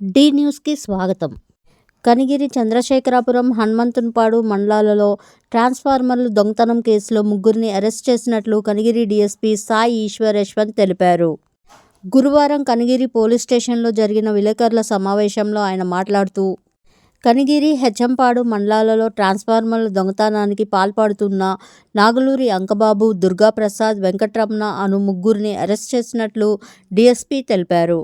D న్యూస్కి స్వాగతం. కనిగిరి చంద్రశేఖరాపురం హనుమంతున్పాడు మండలాలలో ట్రాన్స్ఫార్మర్లు దొంగతనం కేసులో ముగ్గురిని అరెస్ట్ చేసినట్లు కనిగిరి డీఎస్పీ సాయి ఈశ్వర్ యశ్వంత్ తెలిపారు. గురువారం కనిగిరి పోలీస్ స్టేషన్లో జరిగిన విలేకరుల సమావేశంలో ఆయన మాట్లాడుతూ కనిగిరి హెచ్చంపాడు మండలాలలో ట్రాన్స్ఫార్మర్ల దొంగతనానికి పాల్పడుతున్న నాగులూరి అంకబాబు దుర్గాప్రసాద్ వెంకట్రమణ అను ముగ్గురిని అరెస్ట్ చేసినట్లు డీఎస్పీ తెలిపారు.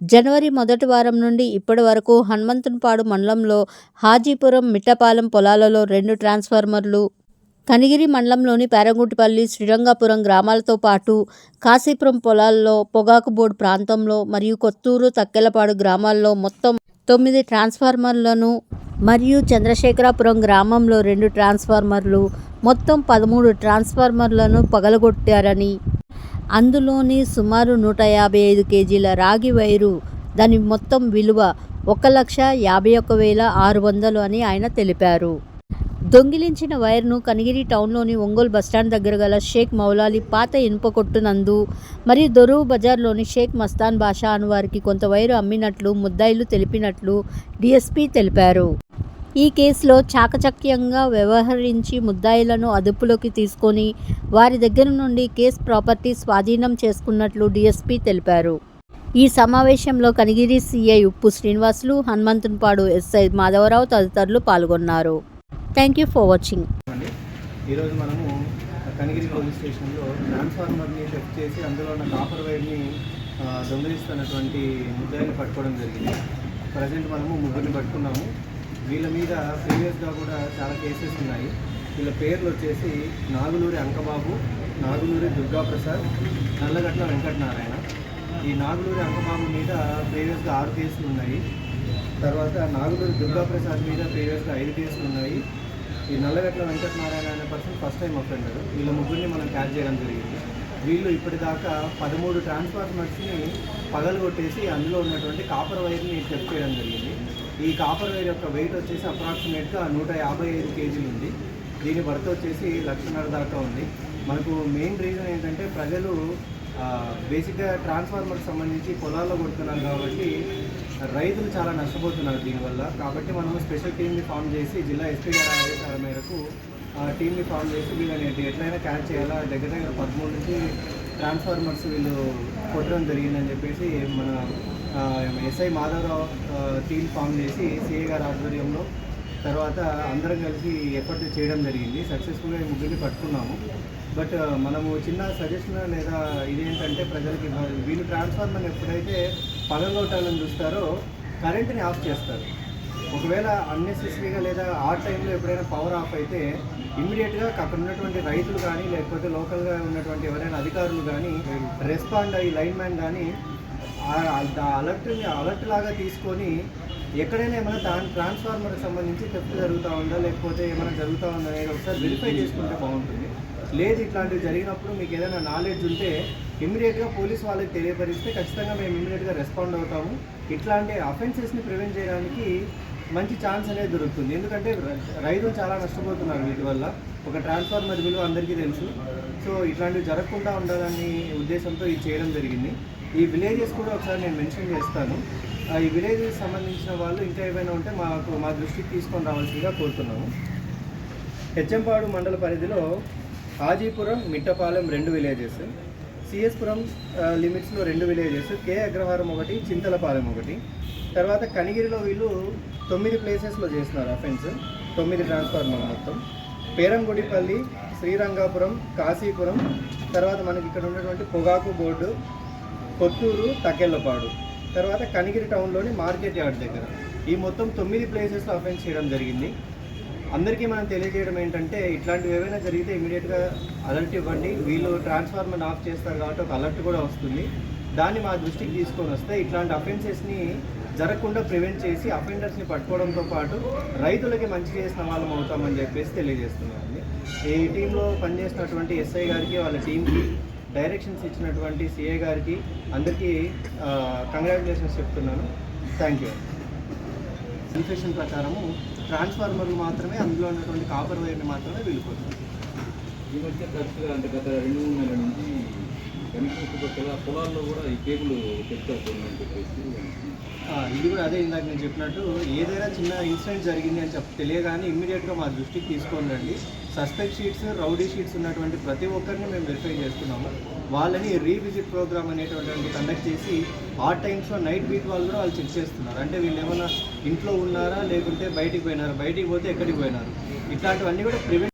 జనవరి మొదటి వారం నుండి ఇప్పటి వరకు హనుమంతునిపాడు మండలంలో హాజీపురం మిట్టపాలెం పొలాలలో రెండు ట్రాన్స్ఫార్మర్లు కనిగిరి మండలంలోని పేరంగుటిపల్లి శ్రీరంగపురం గ్రామాలతో పాటు కాశీపురం పొలాల్లో పొగాకు బోర్డు ప్రాంతంలో మరియు కొత్తూరు తక్కెలపాడు గ్రామాల్లో మొత్తం తొమ్మిది ట్రాన్స్ఫార్మర్లను మరియు చంద్రశేఖరాపురం గ్రామంలో రెండు ట్రాన్స్ఫార్మర్లు మొత్తం పదమూడు ట్రాన్స్ఫార్మర్లను పగలగొట్టారని అందులోని సుమారు నూట యాభై ఐదు కేజీల రాగి వైరు దాని మొత్తం విలువ ఒక లక్ష యాభై ఒక్క వేల ఆరు వందలు అని ఆయన తెలిపారు. దొంగిలించిన వైర్ను కనిగిరి టౌన్లోని ఒంగోలు బస్టాండ్ దగ్గర గల షేక్ మౌలాలి పాత ఇనుప కొట్టునందు మరియు దొరువు బజార్లోని షేక్ మస్తాన్ బాషా అనువారికి కొంత వైరు అమ్మినట్లు ముద్దాయిలు తెలిపినట్లు డీఎస్పీ తెలిపారు. ఈ కేసులో చాకచక్యంగా వ్యవహరించి ముద్దాయిలను అదుపులోకి తీసుకొని వారి దగ్గర నుండి కేసు ప్రాపర్టీ స్వాధీనం చేసుకున్నట్లు డీఎస్పీ తెలిపారు. ఈ సమావేశంలో కనిగిరి సీఐ ఉప్పు శ్రీనివాసులు హనుమంతునిపాడు ఎస్ఐ మాధవరావు తదితరులు పాల్గొన్నారు. థ్యాంక్ యూ ఫర్ వాచింగ్ ఈరోజు మనము కనిగిరి పోలీస్ స్టేషన్లో ట్రాన్స్ఫార్మర్ని చెక్ చేసి అందులో ఉన్న కాపర్ వైర్ని ఆ, దొంగిలిస్తున్నటువంటి ముద్దాయిని పట్టుకోవడం జరిగింది. ప్రజెంట్ మనము ముగ్గురిని పట్టుకున్నాము. వీళ్ళ మీద ప్రీవియస్గా కూడా చాలా కేసెస్ ఉన్నాయి. వీళ్ళ పేర్లు వచ్చేసి నాగులూరి అంకబాబు నాగులూరి దుర్గాప్రసాద్ నల్లగట్ల వెంకటనారాయణ. ఈ నాగులూరి అంకబాబు మీద ప్రీవియస్గా ఆరు కేసులు ఉన్నాయి. తర్వాత నాగులూరి దుర్గాప్రసాద్ మీద ప్రీవియస్గా ఐదు కేసులు ఉన్నాయి. ఈ నల్లగట్ల వెంకటనారాయణ అనే పర్సన్ ఫస్ట్ టైం అఫెండర్. వీళ్ళ ముగ్గురిని మనం క్యాచ్ చేయడం జరిగింది. వీళ్ళు ఇప్పటిదాకా పదమూడు ట్రాన్స్ఫార్మర్స్ని పగలగొట్టేసి అందులో ఉన్నటువంటి కాపర్ వైర్ని చెక్ చేయడం జరిగింది. ఈ కాపర్ వైర్ యొక్క వెయిట్ వచ్చేసి అప్రాక్సిమేట్గా నూట యాభై ఐదు కేజీలు ఉంది. దీని వర్త్ వచ్చేసి లక్షన్నర దాకా ఉంది. మనకు మెయిన్ రీజన్ ఏంటంటే ప్రజలు బేసిక్గా ట్రాన్స్ఫార్మర్కి సంబంధించి పొలాల్లో కొడుతున్నారు కాబట్టి రైతులు చాలా నష్టపోతున్నారు దీనివల్ల. కాబట్టి మనము స్పెషల్ టీమ్ని ఫామ్ చేసి జిల్లా ఎస్పీ గారి ఆదేశాల మేరకు ఆ టీమ్ని ఫామ్ చేసి వీళ్ళని ఎట్లయినా క్యాచ్ చేయాలా? దగ్గర దగ్గర పదమూడు నుంచి ట్రాన్స్ఫార్మర్స్ వీళ్ళు కొట్టడం జరిగిందని చెప్పేసి మన ఎస్ఐ మాధవరావు టీమ్ ఫామ్ చేసి సిఏ గారి ఆధ్వర్యంలో తర్వాత అందరం కలిసి ఎఫర్ట్ చేయడం జరిగింది. సక్సెస్ఫుల్గా ఈ ముగ్గురిని పట్టుకున్నాము. బట్ మనము చిన్న సజెషన్ లేదా ఇదేంటంటే ప్రజలకి వీళ్ళు ట్రాన్స్ఫార్మర్ ఎప్పుడైతే పగలగొట్టాలని చూస్తారో కరెంట్ని ఆఫ్ చేస్తారు. ఒకవేళ అన్నెసెసరీగా లేదా ఆ టైంలో ఎప్పుడైనా పవర్ ఆఫ్ అయితే ఇమ్మీడియట్గా అక్కడ ఉన్నటువంటి రైతులు కానీ లేకపోతే లోకల్గా ఉన్నటువంటి ఎవరైనా అధికారులు కానీ రెస్పాండ్ అయ్యి లైన్ మ్యాన్ కానీ అలర్ట్ని అలర్ట్ లాగా తీసుకొని ఎక్కడైనా ఏమైనా దాని ట్రాన్స్ఫార్మర్కి సంబంధించి తప్పు జరుగుతూ ఉందా లేకపోతే ఏమైనా జరుగుతూ ఉందా అనేది ఒకసారి వెరిఫై చేసుకుంటే బాగుంటుంది. లేదు ఇట్లాంటివి జరిగినప్పుడు మీకు ఏదైనా నాలెడ్జ్ ఉంటే ఇమీడియట్గా పోలీస్ వాళ్ళకి తెలియపరిస్తే ఖచ్చితంగా మేము ఇమీడియట్గా రెస్పాండ్ అవుతాము. ఇట్లాంటి అఫెన్సెస్ని ప్రివెంట్ చేయడానికి మంచి ఛాన్స్ అనేది దొరుకుతుంది. ఎందుకంటే రైతులు చాలా నష్టపోతున్నారు వీటి వల్ల. ఒక ట్రాన్స్ఫార్మర్ విలువ అందరికీ తెలుసు. సో ఇట్లాంటివి జరగకుండా ఉండాలనే ఉద్దేశంతో ఇది చేయడం జరిగింది. ఈ విలేజెస్ కూడా ఒకసారి నేను మెన్షన్ చేస్తాను. ఆ, ఈ విలేజెస్ సంబంధించిన వాళ్ళు ఇంకా ఏమైనా ఉంటే మాకు మా దృష్టికి తీసుకొని రావాల్సిందిగా కోరుతున్నాము. హెచ్చంపాడు మండల పరిధిలో హాజీపురం మిట్టపాలెం రెండు విలేజెస్. సిఎస్పురం లిమిట్స్లో రెండు విలేజెస్. కే అగ్రహారం ఒకటి చింతలపాలెం ఒకటి. తర్వాత కనిగిరిలో వీళ్ళు తొమ్మిది ప్లేసెస్లో చేస్తున్నారు అఫెన్స్. తొమ్మిది ట్రాన్స్ఫార్మర్ మొత్తం. పేరంగుడిపల్లి శ్రీరంగాపురం కాశీపురం. తర్వాత మనకి ఇక్కడ ఉన్నటువంటి పొగాకు బోర్డు కొత్తూరు తకెళ్ళపాడు తర్వాత కనిగిరి టౌన్లోని మార్కెట్ యార్డ్ దగ్గర. ఈ మొత్తం తొమ్మిది ప్లేసెస్లో అఫెన్స్ చేయడం జరిగింది. అందరికీ మనం తెలియజేయడం ఏంటంటే ఇట్లాంటివి ఏవైనా జరిగితే ఇమీడియట్గా అలర్ట్ ఇవ్వండి. వీళ్ళు ట్రాన్స్ఫార్మర్ ఆఫ్ చేస్తారు కాబట్టి ఒక అలర్ట్ కూడా వస్తుంది. దాన్ని మా దృష్టికి తీసుకొని వస్తే ఇట్లాంటి అఫెన్సెస్ని జరగకుండా ప్రివెంట్ చేసి అఫెండర్స్ని పట్టుకోవడంతో పాటు రైతులకి మంచి చేసిన వాళ్ళం అవుతామని చెప్పేసి తెలియజేస్తున్నామండి. ఈ టీంలో పనిచేసినటువంటి ఎస్ఐ గారికి వాళ్ళ టీంకి డైరెక్షన్స్ ఇచ్చినటువంటి సిఏ గారికి అందరికీ కంగ్రాచులేషన్స్ చెప్తున్నాను. థ్యాంక్ యూ ఇన్ఫెక్షన్ ప్రకారము ట్రాన్స్ఫార్మర్లు మాత్రమే అందులో ఉన్నటువంటి కాపర్ వైర్ని మాత్రమే వెళ్ళిపోతుంది ఈ మధ్య తరచుగా అంటే గత రెండు మూడు నెలల నుంచి చుట్టుపక్కల పొలాల్లో కూడా ఈ కేబుల్ తెచ్చుకోతుందని చెప్పేసి ఇది కూడా అదే ఇందాక నేను చెప్పినట్టు ఏదైనా చిన్న ఇన్సిడెంట్ జరిగింది అని చెప్పి తెలియగానే ఇమ్మీడియట్గా మా దృష్టికి తీసుకొని రండి. సస్పెక్ట్ షీట్స్ రౌడీ షీట్స్ ఉన్నటువంటి ప్రతి ఒక్కరిని మేము వెరిఫై చేస్తున్నాము. వాళ్ళని రీవిజిట్ ప్రోగ్రామ్ అనేటువంటి కండక్ట్ చేసి ఆ టైమ్స్లో నైట్ బీట్ వాళ్ళు కూడా వాళ్ళు చెక్ చేస్తున్నారు. అంటే వీళ్ళు ఏమైనా ఇంట్లో ఉన్నారా లేకుంటే బయటికి పోయినారా బయటికి పోతే ఎక్కడికి పోయినారు? ఇట్లాంటివన్నీ కూడా ప్రివెంట్